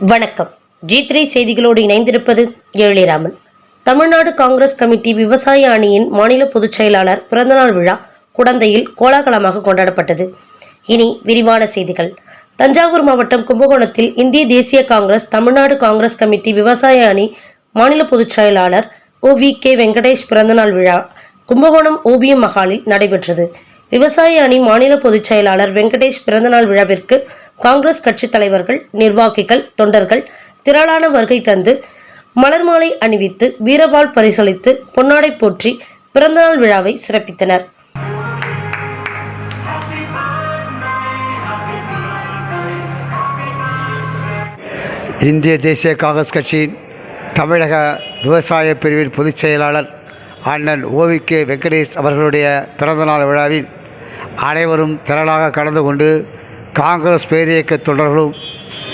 வணக்கம். G three செய்திகளோடு இணைந்திருப்பது எழிலிராமன் தமிழ்நாடு காங்கிரஸ் கமிட்டி விவசாய அணியின் மாநில பொதுச் செயலாளர் பிறந்தநாள் விழா குடந்தையில் கோலாகலமாக கொண்டாடப்பட்டது. இனி விரிவான செய்திகள். தஞ்சாவூர் மாவட்டம் கும்பகோணத்தில் இந்திய தேசிய காங்கிரஸ் தமிழ்நாடு காங்கிரஸ் கமிட்டி விவசாய அணி மாநில பொதுச் செயலாளர் ஓ வி கே வெங்கடேஷ் பிறந்தநாள் விழா கும்பகோணம் ஓபியம் மஹாலில் நடைபெற்றது. விவசாய அணி மாநில பொதுச் செயலாளர் வெங்கடேஷ் பிறந்தநாள் விழாவிற்கு காங்கிரஸ் கட்சித் தலைவர்கள் நிர்வாகிகள் தொண்டர்கள் திரளான வருகை தந்து மலர் மாலை அணிவித்து வீரபால் பரிசளித்து பொன்னாடை போற்றி பிறந்தநாள் விழாவை சிறப்பித்தனர். இந்திய தேசிய காங்கிரஸ் கட்சியின் தமிழக விவசாய பிரிவின் பொதுச் செயலாளர் அண்ணன் ஓவிகே வெங்கடேஷ் அவர்களுடைய பிறந்தநாள் விழாவில் அனைவரும் திரளாக கலந்து கொண்டு காங்கிரஸ் பேரியக்க தொண்டர்களும்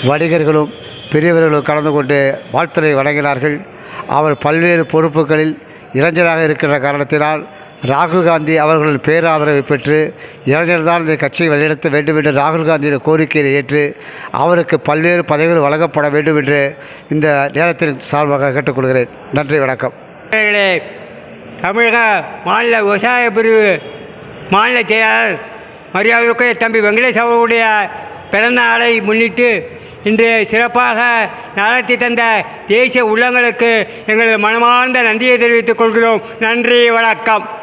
வணிகர்களும் பெரியவர்களும் கலந்து கொண்டு வாழ்த்துரை வழங்கினார்கள். அவர் பல்வேறு பொறுப்புகளில் இளைஞராக இருக்கின்ற காரணத்தினால் ராகுல் காந்தி அவர்கள் பேராதரவை பெற்று இளைஞர்தான் இந்த கட்சியை வழிநடத்த வேண்டும் என்று ராகுல் காந்தியின் கோரிக்கையை ஏற்று அவருக்கு பல்வேறு பதவிகள் வழங்கப்பட வேண்டும் என்று இந்த நேரத்தில் சார்பாக கேட்டுக்கொள்கிறேன். நன்றி வணக்கம். தமிழக மாநில விவசாய பிரிவு மாநில செயலாளர் மரியாதைக்கு தம்பி வெங்கடேஷ் அவர்களுடைய பிறந்த நாளை முன்னிட்டு இன்று சிறப்பாக நடத்தி தந்த தேசிய உள்ளங்களுக்கு எங்களது மனமார்ந்த நன்றியை தெரிவித்துக் கொள்கிறோம். நன்றி வணக்கம்.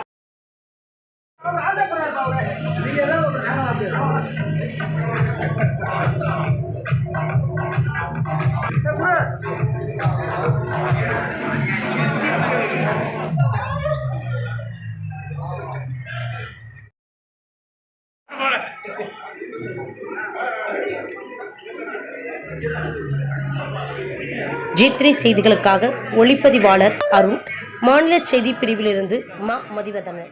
ஜித்ரி செய்திகளுக்காக ஒளிப்பதிவாளர் அருண். மாநில செய்தி பிரிவிலிருந்து மா மதிவதனன்.